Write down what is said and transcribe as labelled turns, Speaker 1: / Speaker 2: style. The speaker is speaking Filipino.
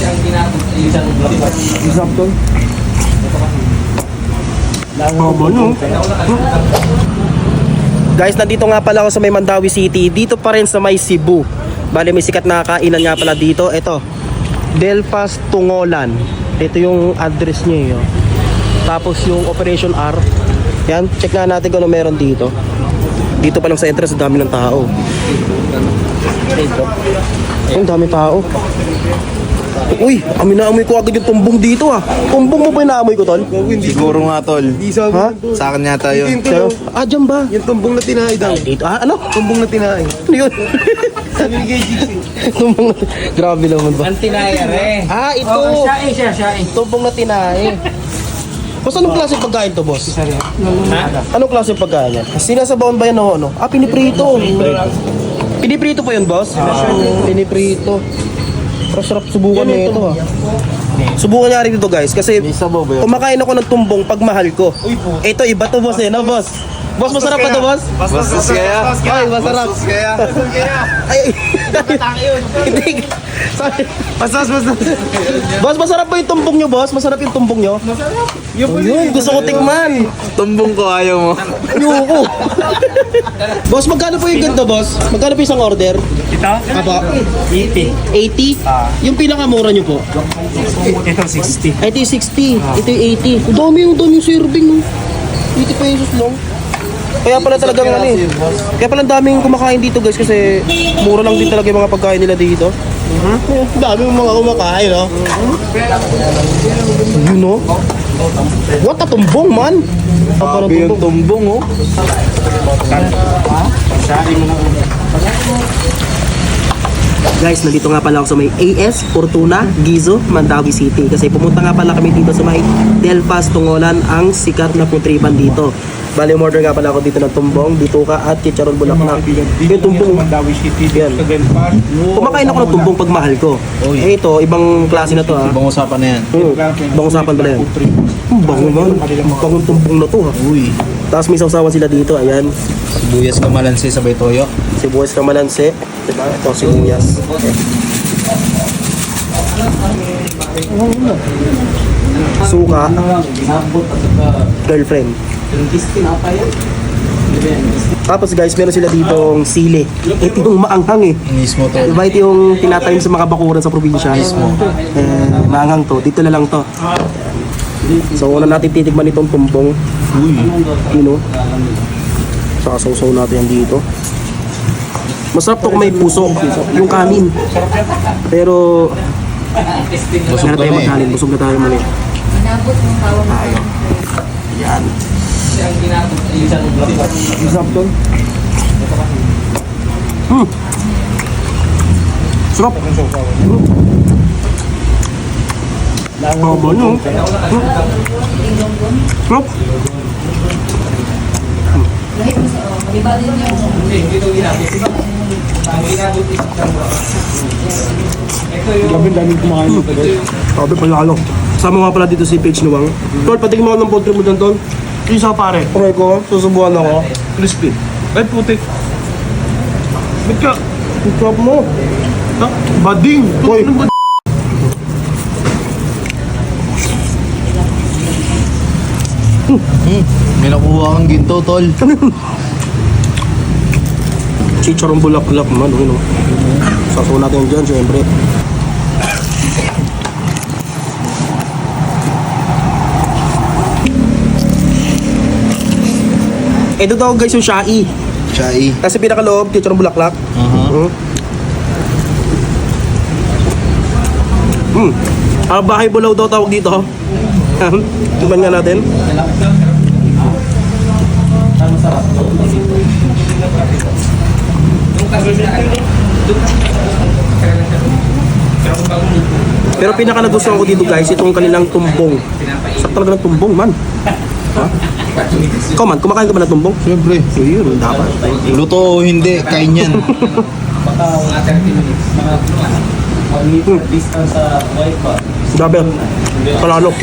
Speaker 1: Yan.
Speaker 2: Isap to. Haba nyo. Guys, nandito nga pala ako sa may Mandawi City. Dito pa rin sa may Cebu. Bale, may sikat na kainan nga pala dito. Ito, Delpas Tungolan. Ito yung address niya. eh, oh. Tapos yung Operation R. Yan, check nga natin kung ano meron dito. Dito pa lang sa entrance, dami ng tao. Ito. Ang dami tao. Uy, amin na amoy ko agad yung tumbong dito ah. Tumbong mo ba yung naamoy ko, tol?
Speaker 1: Siguro nga, tol.
Speaker 2: Ha?
Speaker 1: Sa akin yata yun.
Speaker 2: Pero, ah, dyan ba?
Speaker 3: Yung tumbong na tinahay daw.
Speaker 2: Dito, ah, ano?
Speaker 3: Tumbong na tinahay.
Speaker 2: Ano yun?
Speaker 3: Sabi ni KGC.
Speaker 2: Tumbong na, grabe naman ba?
Speaker 4: Ang tinayare.
Speaker 2: Ah, ito.
Speaker 4: Oh, siya eh, siya, siya eh.
Speaker 2: Tumbong na tinahe. Boss, anong klase pagkain to, boss?
Speaker 4: Ha?
Speaker 2: Anong klase pagkain yan? Sinasabawan ba yan o ano? Ah, piniprito. Piniprito pa yun, boss? Piniprito. Pero sarap subukan na ito, ha. Subukan niya rin ito, guys. Kasi
Speaker 1: sabaw ba yun?
Speaker 2: kumakain ako ng tumbong pag mahal ko. Ito, iba to, boss, eh. No, boss? Boss, masarap pa to, boss?
Speaker 1: Bastos kaya?
Speaker 2: Ay, masarap.
Speaker 1: Bastos kaya?
Speaker 2: Ay, hindi. Sorry.
Speaker 3: Bastos, bastos.
Speaker 2: Boss, masarap ba yung tumbong nyo, boss? Masarap yung tumbong nyo? Masarap. Yun, gusto ko tikman.
Speaker 1: Tumbong ko ayaw mo.
Speaker 2: Ayoko. boss, magkano po yung ganito, boss? Magkano po isang order?
Speaker 4: Ito?
Speaker 2: Apa?
Speaker 4: 80.
Speaker 2: 80? Yung pinakamura nyo po?
Speaker 4: Ito 60.
Speaker 2: Ay, Ito yung 60. Ito yung 80. Ang dami yung dami yung serving. no? 80 pesos lang. Kaya pala talagang ano eh. Kaya pala ang daming kumakain dito guys kasi mura lang din talaga yung mga pagkain nila dito. Ang dami yung mga kumakain, no? Yun, no? What a tumbong, man! Apa ng
Speaker 1: Sabi yung
Speaker 2: tumbong?
Speaker 1: tumbong, oh.
Speaker 4: Sari mo na.
Speaker 2: Guys, nandito nga pala ako sa may AS, Fortuna, Gizo, Mandawi City. Kasi pumunta nga pala kami dito sa may Delpas, Tungolan, ang sikat na putriban dito. Bali, order nga pala ako dito ng tumbong, bituka at chicharon bulaklak. Yung tumbong,
Speaker 4: Mandawi City,
Speaker 2: Yan.
Speaker 4: sa Delpas.
Speaker 2: kumakain ako ng tumbong pag mahal ko. Eh ito, ibang klase na to ha.
Speaker 1: Ibang usapan na yan.
Speaker 2: Hmm, ibang usapan pala yan. Ang bango man. Ang bangong tumbong na to ha.
Speaker 1: Uy.
Speaker 2: Tapos may sausawan sila dito, ayan.
Speaker 1: Sibuyas kamalansi sabay toyo.
Speaker 2: Sibuyas kamalanse. Diba? Ito, sibuyas. Suka. Girlfriend. Tapos guys, meron sila ditong sili. Ito yung maanghang eh.
Speaker 1: Mismo to.
Speaker 2: Diba ito yung tinatanim sa mga bakuran sa probinsya? Mismo. Eh, maanghang to. Dito na lang to. So, una natin titigman itong tumbong.
Speaker 1: Uy.
Speaker 2: You know? Sasawsaw natin yan dito. Masarap to kung may puso. Yung kanin. Pero,
Speaker 1: Busog
Speaker 2: Meron
Speaker 1: ka
Speaker 2: tayo
Speaker 1: na eh.
Speaker 2: magkanin. Busog na tayo mali.
Speaker 5: Inabot ng tawag tayo.
Speaker 2: Yan.
Speaker 3: Isap to.
Speaker 2: Hmm. Sarap. Hmm. Haba nyo. Hmm. Sarap.
Speaker 5: Lahit mo sa oh, Diba din yung
Speaker 3: Grabe daming kumakain nito guys.
Speaker 2: Sabi palalo. Sama nga pala dito si Paige Nuwang. Tol, patigin mo ako ng poultry mo dyan, Tol. Isa pare. Okay ko, susubuhan ako.
Speaker 3: Crispy. Ay putik. Ba't ka?
Speaker 2: Ang sarap mo.
Speaker 3: Ha? Bading.
Speaker 2: Hoy.
Speaker 1: May nakuha kang ginto, tol.
Speaker 2: Chicharong bulaklak man, ano. Sasaw natin dyan, syempre. Ito daw guys yung shai.
Speaker 1: Chai.
Speaker 2: Kasi pinakaloob, chicharong bulaklak.
Speaker 1: Aha.
Speaker 2: Hmm. Hmm. Ah, bahay bulaw daw tawag dito. Tuman nga natin. Pero pinaka nagustuhan ko dito guys, itong kanilang tumbong. Sakto talaga ng tumbong man. Ha? Ikaw man, kumakain ka ba ng tumbong?
Speaker 1: Siyempre.
Speaker 2: Ayun, dapat.
Speaker 1: Luto o hindi, kain yan.
Speaker 2: Grabe. Palalo.